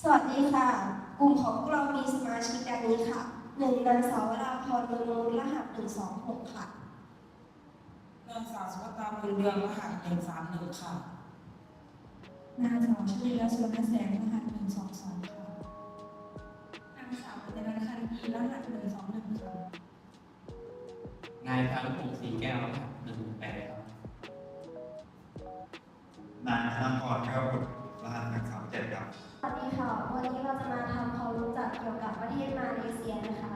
สวัสดีค่ะ กลุ่มของพวกเรามีสมาชิกดังนี้ค่ะหนึ่งนางสาววราพรเมืองนนท์รหัสหนึ่งสองหกค่ะนางสาวสุภตาบุญเรืองรหัสหนึ่งสามหนึ่งค่ะ นางสาวชลีและสุวรรณแสงรหัสหนึ่งสองสองค่ะนางสาวปัญญาคันธีรหัสหนึ่งสองหนึ่งค่ะนายพานุพงศ์ศรีแก้วครับหนึ่งแปดครับนายธนพรแก้วบุตร นนี้เราจะมาทำความรู้จักเกี่ยวกับประเทศมาเลเซียนะคะ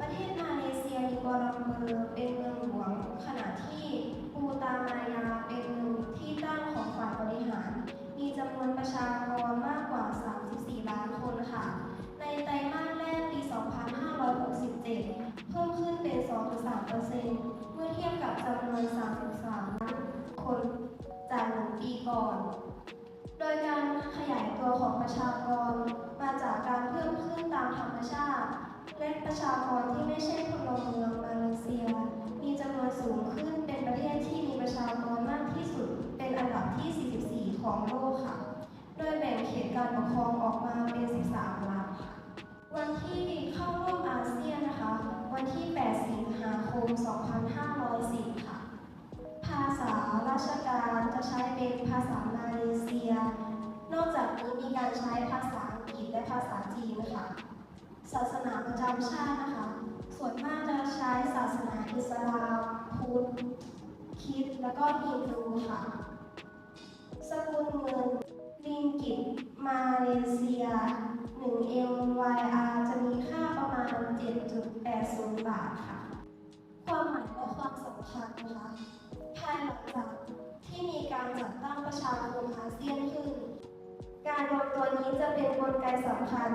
ประเทศมาเลเซียมีกัวลาลัมเปอร์เป็นเมืองหลวง ขณะที่ปูตามายาเป็นเมืองที่ตั้งของฝ่ายบริหาร มีจำนวนประชากรมากกว่า 34 ล้านคนค่ะ ในไตรมาสแรกปี 2567 เพิ่มขึ้นเป็น 2.3%เมื่อเทียบกับจำนวน 33 และประชากรที่ไม่ใช่พลเมืองมาเลเซีย มีจำนวนสูงขึ้นเป็นประเทศที่มีประชากรมากที่สุด เป็นอันดับที่ 44 ของโลกค่ะ โดยแบ่งเขตการปกครองออกมาเป็น 13 รัฐค่ะวันที่เข้าร่วมอาเซียนนะคะ วันที่ 8 สิงหาคม 2510 ค่ะ ภาษาราชการจะใช้เป็นภาษามาเลเซีย นอกจากนี้มีการใช้ภาษาอังกฤษและภาษาจีนค่ะ ศาสนา ระจำชาตินะคะ ส่วนมากจะใช้ศาสนาอิสลามพุทธคริดแล้วก็ฮินดูค่ะ สกุลเงินริงกิตมาเลเซีย 1 MYR จะมีค่าประมาณ 7.80 บาทค่ะ ความหมายและความสำคัญนะคะ ภายหลังจากที่มีการจัดตั้งประชาคมอาเซียนขึ้น การรวมตัวนี้จะเป็นกลไกสำคัญ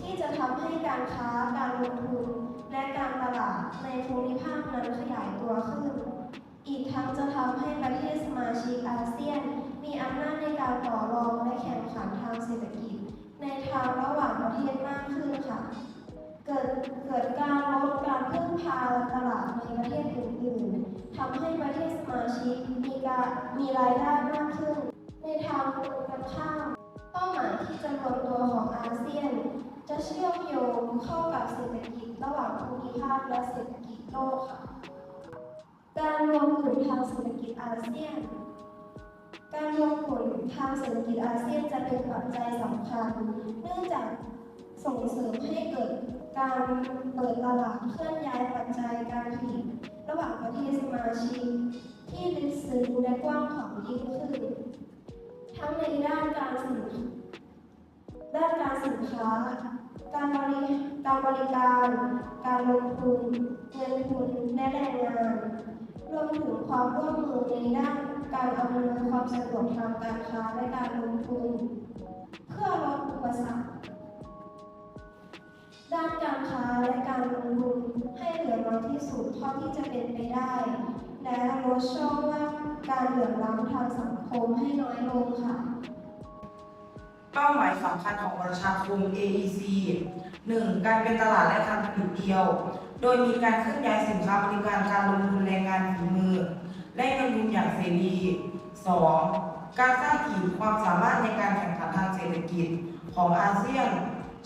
ที่จะทำให้การค้าการลงทุน และการตลาดในภูมิภาคนั้นขยายตัวขึ้น อีกทั้งจะทำให้ประเทศสมาชิกอาเซียน มีอำนาจในการต่อรองและแข่งขันทางเศรษฐกิจ ในทางระหว่างประเทศมากขึ้นค่ะ เกิดเกิดการลดการพึ่งพาตลาดในประเทศอื่นๆทำให้ประเทศสมาชิกมีการมีรายได้มากขึ้น ในทางตรงกันข้าม จะเชื่อมโยงเข้ากับเศรษฐกิจระหว่างภูมิภาคและเศรษฐกิจโลกค่ะ การรวมกลุ่มทางเศรษฐกิจอาเซียน การรวมกลุ่มทางเศรษฐกิจอาเซียนจะเป็นปัจจัยสำคัญ เนื่องจากส่งเสริมให้เกิดการเปิดตลาดเคลื่อนย้ายปัจจัยการผลิตระหว่างประเทศสมาชิกที่ลึกซึ้งและกว้างขวางยิ่งขึ้น ทั้งในด้านการสื่อ ด้านการสินค้า การบริการบริการ การลงทุน เงินทุน และแรงงาน รวมถึงความร่วมมือในด้านการอำนวยความสะดวกทางการค้าและการลงทุน เพื่อลดอุปสรรคด้านการค้าและการลงทุนให้เหลือน้อยที่สุดเท่าที่จะเป็นไปได้ และลดช่องว่างการเหลื่อมล้ำทางสังคมให้น้อยลงค่ะ เป้าหมายสำคัญของประชาคม AEC 1. การเป็นตลาดและการผลิตเดียว โดยมีการเคลื่อนย้ายสินค้าบริการการลงทุนแรงงานฝีมือ และเงินทุนอย่างเสรี 2. การสร้างขีดความสามารถในการแข่งขันทางเศรษฐกิจของอาเซียน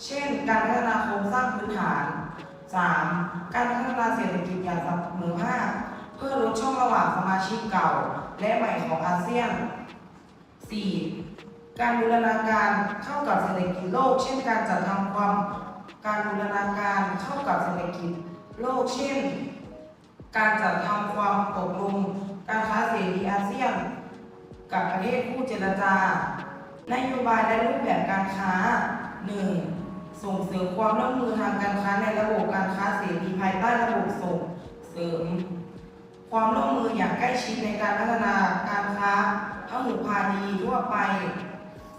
เช่น การพัฒนาโครงสร้างพื้นฐาน 3. การพัฒนาเศรษฐกิจอย่างสมอภาคเพื่อลดช่องระหว่างสมาชิกเก่า และใหม่ของอาเซียน 4. การบูรณาการเข้ากับเศรษฐกิจโลก เช่นการจัดทำความการบูรณาการเข้ากับเศรษฐกิจโลก เช่น การจัดทำความตกลงการค้าเสรีอาเซียน กับประเทศคู่เจรจานโยบายและรูปแบบการค้า 1. ส่งเสริมความร่วมมือทางการค้าในระบบการค้าเสรีภายใต้ระบบส่งเสริม ความร่วมมืออย่างใกล้ชิดในการพัฒนาการค้าพหุพาณีทั่วไป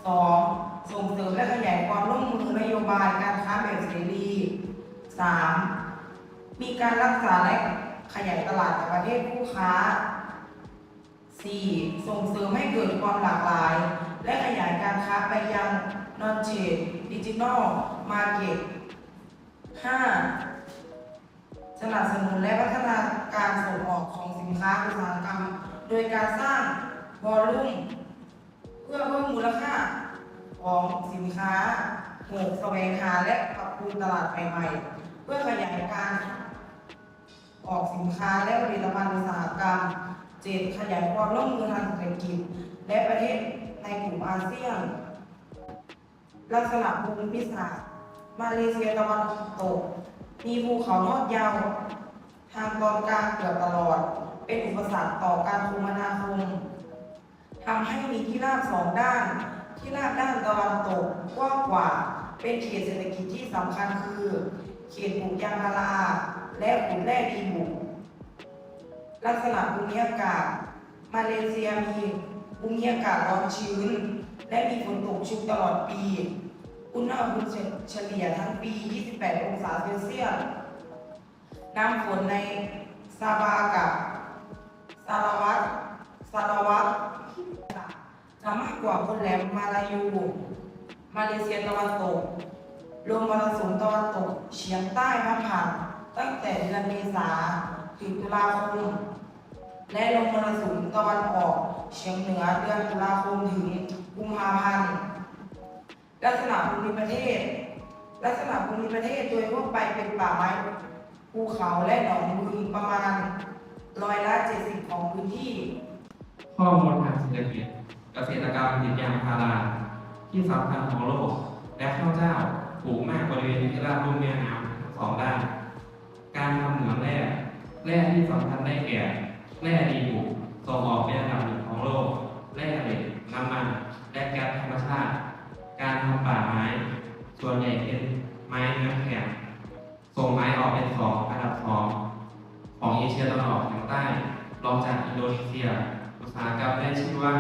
2. ส่งเสริมและขยายความร่วมมือนโยบายการค้าแบบเสรี 3. มีการรักษาและขยายตลาดกับประเทศคู่ค้า 4. ส่งเสริมให้เกิดความหลากหลาย และขยายการค้าไปยัง non trade digital market 5. สนับสนุนและพัฒนาการส่งออกของสินค้าอุตสาหกรรม โดยการสร้างวอลลุ่มเพื่อเพิ่มมูลค่า ของสินค้าหกแสวงหาและปรับปรุงตลาดใหม่ๆ เพื่อขยายการ ออกสินค้าและผลิตภัณฑ์อุตสาหกรรม เจ็ดขยายความร่วมมือทางเศรษฐกิจ และประเทศในกลุ่มอาเซียน ลักษณะภูมิศาสตร์มาเลเซียตะวันตก มีภูเขาทอดยาว ทางตอนกลางเกือบตลอด เป็นอุปสรรคต่อการคมนาคมทำให้มีที่ราบสองด้าน ที่ราบด้านตะวันตกกว้างกว่า เป็นเขตเศรษฐกิจที่สำคัญคือ เขตปลูกยางพาราและกลุ่มแร่ดีบุกลักษณะภูมิอากาศ มาเลเซียมีภูมิอากาศร้อนชื้น และมีฝนตกชุกตลอดปี อุณหภูมิเฉลี่ยทั้งปี 28 องศาเซลเซียสน้ำฝนในซาบากับสารวัตรสารวัตร จะมากกว่าคนแหลมมาลายู มาเลเซียตะวันตกลมมรสุมตะวันตกเฉียงใต้พัดผ่านตั้งแต่เดือนเมษาถึงตุลาคม และลมมรสุมตะวันออกเฉียงเหนือเดือนตุลาคมถึงกุมภาพันธ์ ลักษณะภูมิประเทศ ลักษณะภูมิประเทศโดยทั่วไปเป็นป่าไม้ภูเขาและหนองบึงประมาณร้อยละ70ของพื้นที่ ข้อมูลทางเศรษฐกิจ เกษตรกรรมผลิตยางพาราที่สำคัญของโลก และข้าวเจ้าปลูกมากบริเวณที่ราบลุ่มแม่น้ำสองด้าน การทำเหมืองแร่แร่ที่สำคัญได้แก่แร่ดีบุกส่งออกเป็นอันดับหนึ่งของโลกแร่เหล็กน้ำมันและแก๊สธรรมชาติ การทำป่าไม้ส่วนใหญ่เป็นไม้เนื้อแข็งส่งไม้ออกเป็นสองอันดับสองของเอเชียตะวันออกเฉียงใต้รองจากอินโดนีเซีย อุตสาหกรรมได้ชื่อว่า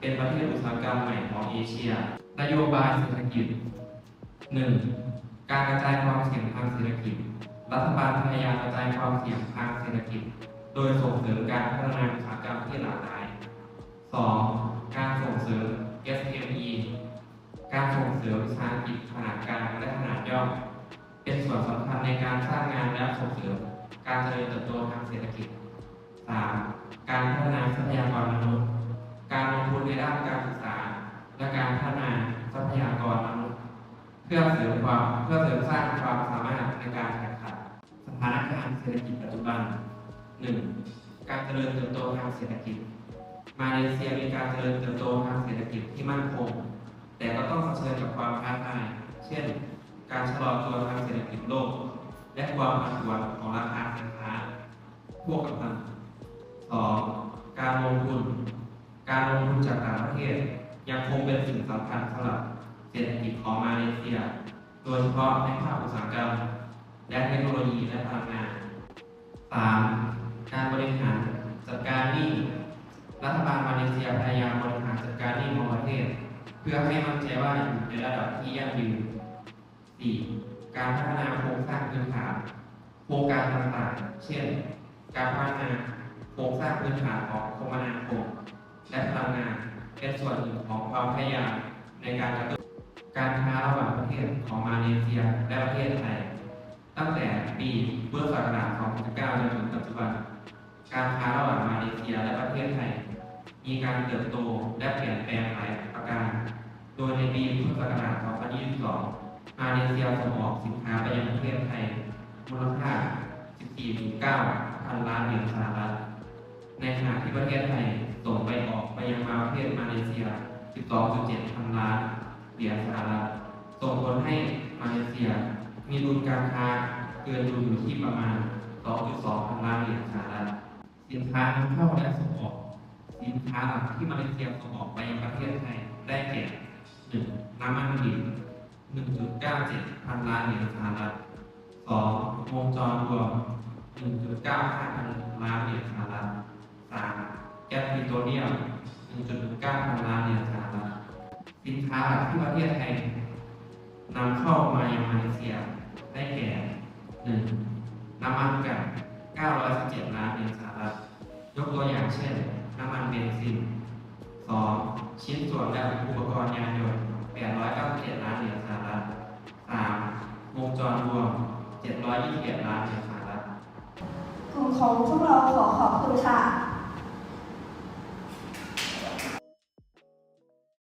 เป็นประเทศอุตสาหกรรมใหม่ของเอเชีย นโยบายเศรษฐกิจ 1. การกระจายความเสี่ยงทางเศรษฐกิจ รัฐบาลพยายามกระจายความเสี่ยงทางเศรษฐกิจ โดยส่งเสริมการพัฒนาอุตสาหกรรมที่หลากหลาย 2. การส่งเสริม SME การส่งเสริมวิสาหกิจขนาดกลางและขนาดย่อม เป็นส่วนสำคัญในการสร้างงานและส่งเสริมการเจริญเติบโตทางเศรษฐกิจ 3. การพัฒนาทรัพยากรมนุษย์ การลงทุนในด้านการศึกษา และการพัฒนาทรัพยากรมนุษย์เพื่อเสริมความเพื่อเสริมสร้างความสามารถในการแข่งขันสถานการณ์เศรษฐกิจปัจจุบัน 1. การเจริญเติบโตทางเศรษฐกิจ มาเลเซียมีการเจริญเติบโตทางเศรษฐกิจที่มั่นคง แต่ก็ต้องเผชิญกับความท้าทาย เช่น การชะลอตัวทางเศรษฐกิจโลก และความผันผวนของราคาสินค้าพวกกับพัน 2. การลงทุน การลงทุนจากต่างประเทศ ยังคงเป็นสิ่งสำคัญสำหรับเศรษฐกิจของมาเลเซีย โดยเฉพาะในภาคอุตสาหกรรม และเทคโนโลยีและพลังงาน 3. การบริหารจัดการหนี้รัฐบาลมาเลเซียพยายามบริหารจัดการหนี้ของประเทศ เพื่อให้มั่นใจว่าอยู่ในระดับที่ยั่งยืน 4. การพัฒนาโครงสร้างพื้นฐานโครงการต่างๆ เช่น การพัฒนาโครงสร้างพื้นฐานของคมและพลังงาน เป็นส่วนหนึ่งของความพยายามในการกระตุ้นการค้าระหว่างประเทศของมาเลเซียและประเทศไทย ตั้งแต่ปีพุทธศักราช2019จนถึงปัจจุบัน การค้าระหว่างมาเลเซียและประเทศไทย มีการเติบโตและเปลี่ยนแปลงหลายประการ โดยในปีพุทธศักราช2022 มาเลเซียส่งออกสินค้าไปยังประเทศไทย มูลค่า 14.9 พันล้านเหรียญสหรัฐ ในขณะที่ประเทศไทย ส่งไปออกไปยังมาประเทศมาเลเซีย 12.7 พันล้านเหรียญสหรัฐ ส่งผลให้มาเลเซีย มีดุลการค้าเกินดุลอยู่ที่ประมาณ 2.2 พันล้านเหรียญสหรัฐ สินค้านำเข้าและส่งออก สินค้าหลักที่มาเลเซียส่งออกไปยังประเทศไทยได้แก่ 1. น้ำมันดิบ1.97 พันล้านเหรียญสหรัฐ 2. วงจรรวม1.95 พันล้านเหรียญสหรัฐ 3. แก๊สปิโตรเลียม1.19พันล้านเหรียญสหรัฐสินค้าที่ประเทศไทยนำเข้ามายังมาเลเซียได้แก่ 1. น้ำมันกับ 917 ล้านเหรียญสหรัฐ ยกตัวอย่างเช่น น้ำมันเบนซิน 2. ชิ้นส่วนและอุปกรณ์ยานยนต์ 897 ล้านเหรียญสหรัฐ 3. วงจรรวม 721 ล้านเหรียญสหรัฐกลุ่มของพวกเราขอขอบคุณค่ะ